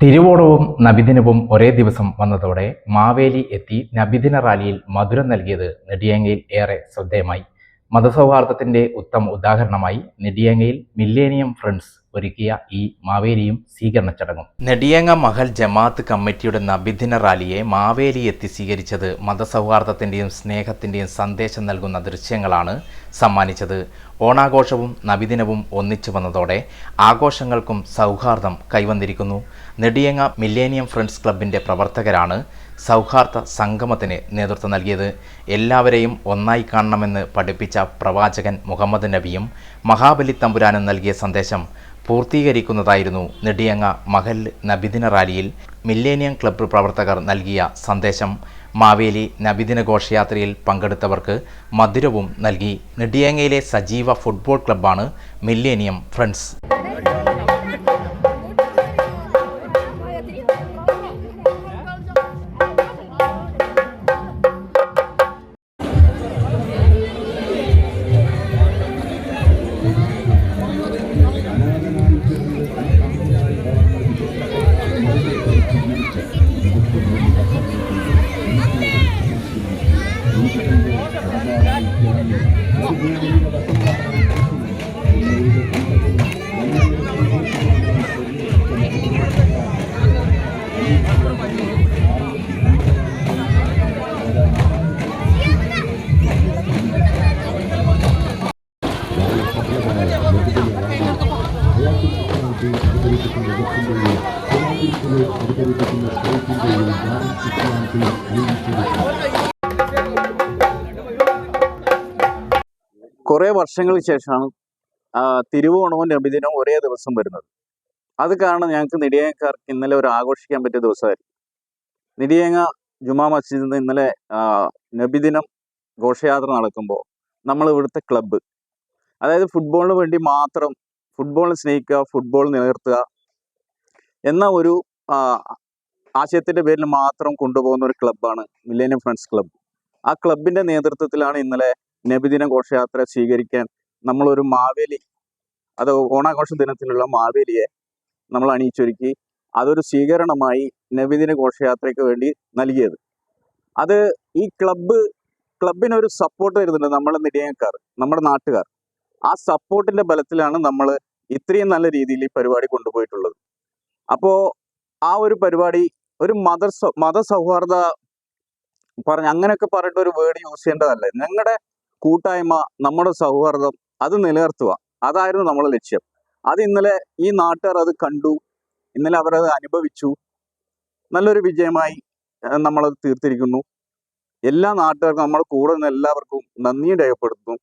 തിരുവോണവും നബിദിനവും ഒരേ ദിവസം വന്നതോടെ മാവേലി എത്തി നബിദിന റാലിയിൽ മധുരം നൽകിയത് നെടിയങ്ങയിൽ ഏറെ ശ്രദ്ധേയമായി. മതസൗഹാർദ്ദത്തിന്റെ ഉത്തമ ഉദാഹരണമായി നെടിയങ്ങയിൽ മില്ലേനിയം ഫ്രണ്ട്സ് ഒരുക്കിയ ഈ മാവേലിയും സ്വീകരണ ചടങ്ങും. നെടിയങ്ങ മഹൽ ജമാഅത്ത് കമ്മിറ്റിയുടെ നബിദിന റാലിയെ മാവേലി എത്തി സ്വീകരിച്ചത് മതസൗഹാർദ്ദത്തിന്റെയും സ്നേഹത്തിന്റെയും സന്ദേശം നൽകുന്ന ദൃശ്യങ്ങളാണ് സമ്മാനിച്ചത്. ഓണാഘോഷവും നബിദിനവും ഒന്നിച്ചു വന്നതോടെ ആഘോഷങ്ങൾക്കും സൗഹാർദ്ദം കൈവന്നിരിക്കുന്നു. നെടിയങ്ങ മില്ലേനിയം ഫ്രണ്ട്സ് ക്ലബിന്റെ പ്രവർത്തകരാണ് സൗഹാർദ്ദ സംഗമത്തിന് നേതൃത്വം നൽകിയത്. എല്ലാവരെയും ഒന്നായി കാണണമെന്ന് പഠിപ്പിച്ച പ്രവാചകൻ മുഹമ്മദ് നബിയും മഹാബലി തമ്പുരാനും നൽകിയ സന്ദേശം പൂർത്തീകരിക്കുന്നതായിരുന്നു നെടിയങ്ങ മഹൽ നബിദിന റാലിയിൽ മില്ലേനിയം ക്ലബ് പ്രവർത്തകർ നൽകിയ സന്ദേശം. മാവേലി നബിദിന ഘോഷയാത്രയിൽ പങ്കെടുത്തവർക്ക് മധുരവും നൽകി. നെടിയങ്ങയിലെ സജീവ ഫുട്ബോൾ ക്ലബ്ബാണ് മില്ലേനിയം ഫ്രണ്ട്സ്. అధికారి കുറേ വർഷങ്ങൾക്ക് ശേഷമാണ് തിരുവോണവും നബിദിനവും ഒരേ ദിവസം വരുന്നത്. അത് കാരണം ഞങ്ങൾക്ക് നെടിയങ്ങക്കാർക്ക് ഇന്നലെ ഒരു ആഘോഷിക്കാൻ പറ്റിയ ദിവസമായിരുന്നു. നെടിയങ്ങ ജുമാ മസ്ജിദിൽ നിന്ന് ഇന്നലെ നബിദിനം ഘോഷയാത്ര നടക്കുമ്പോൾ നമ്മൾ ഇവിടുത്തെ ക്ലബ്ബ് അതായത് ഫുട്ബോളിന് വേണ്ടി മാത്രം ഫുട്ബോളിനെ സ്നേഹിക്കുക ഫുട്ബോൾ നിലനിർത്തുക എന്ന ഒരു ആശയത്തിന്റെ പേരിൽ മാത്രം കൊണ്ടുപോകുന്ന ഒരു ക്ലബ്ബാണ് മില്ലേനിയം ഫ്രണ്ട്സ് ക്ലബ്ബ്. ആ ക്ലബിന്റെ നേതൃത്വത്തിലാണ് ഇന്നലെ നബിദിന ഘോഷയാത്ര സ്വീകരിക്കാൻ നമ്മളൊരു മാവേലി അത് ഓണാഘോഷ ദിനത്തിലുള്ള മാവേലിയെ നമ്മൾ അണിയിച്ചൊരുക്കി അതൊരു സ്വീകരണമായി നബിദിന ഘോഷയാത്രയ്ക്ക് വേണ്ടി നൽകിയത്. അത് ഈ ക്ലബ്ബ് ക്ലബിനൊരു സപ്പോർട്ട് തരുന്നുണ്ട് നമ്മുടെ നെടിയങ്ങക്കാർ നമ്മുടെ നാട്ടുകാർ. ആ സപ്പോർട്ടിന്റെ ബലത്തിലാണ് നമ്മൾ ഇത്രയും നല്ല രീതിയിൽ ഈ പരിപാടി കൊണ്ടുപോയിട്ടുള്ളത്. അപ്പോ ആ ഒരു പരിപാടി ഒരു മത മതസൗഹാർദ്ദ പറഞ്ഞ അങ്ങനെയൊക്കെ പറഞ്ഞിട്ട് ഒരു വേർഡ് യൂസ് ചെയ്യേണ്ടതല്ല. ഞങ്ങളുടെ കൂട്ടായ്മ നമ്മുടെ സൗഹാർദ്ദം അത് നിലനിർത്തുക. അതായിരുന്നു നമ്മുടെ ലക്ഷ്യം. അത് ഇന്നലെ ഈ നാട്ടുകാർ അത് കണ്ടു. ഇന്നലെ അവരത് അനുഭവിച്ചു. നല്ലൊരു വിജയമായി നമ്മളത് തീർത്തിരിക്കുന്നു. എല്ലാ നാട്ടുകാർക്കും നമ്മുടെ കൂടെ നിന്ന് എല്ലാവർക്കും നന്ദി രേഖപ്പെടുത്തുന്നു.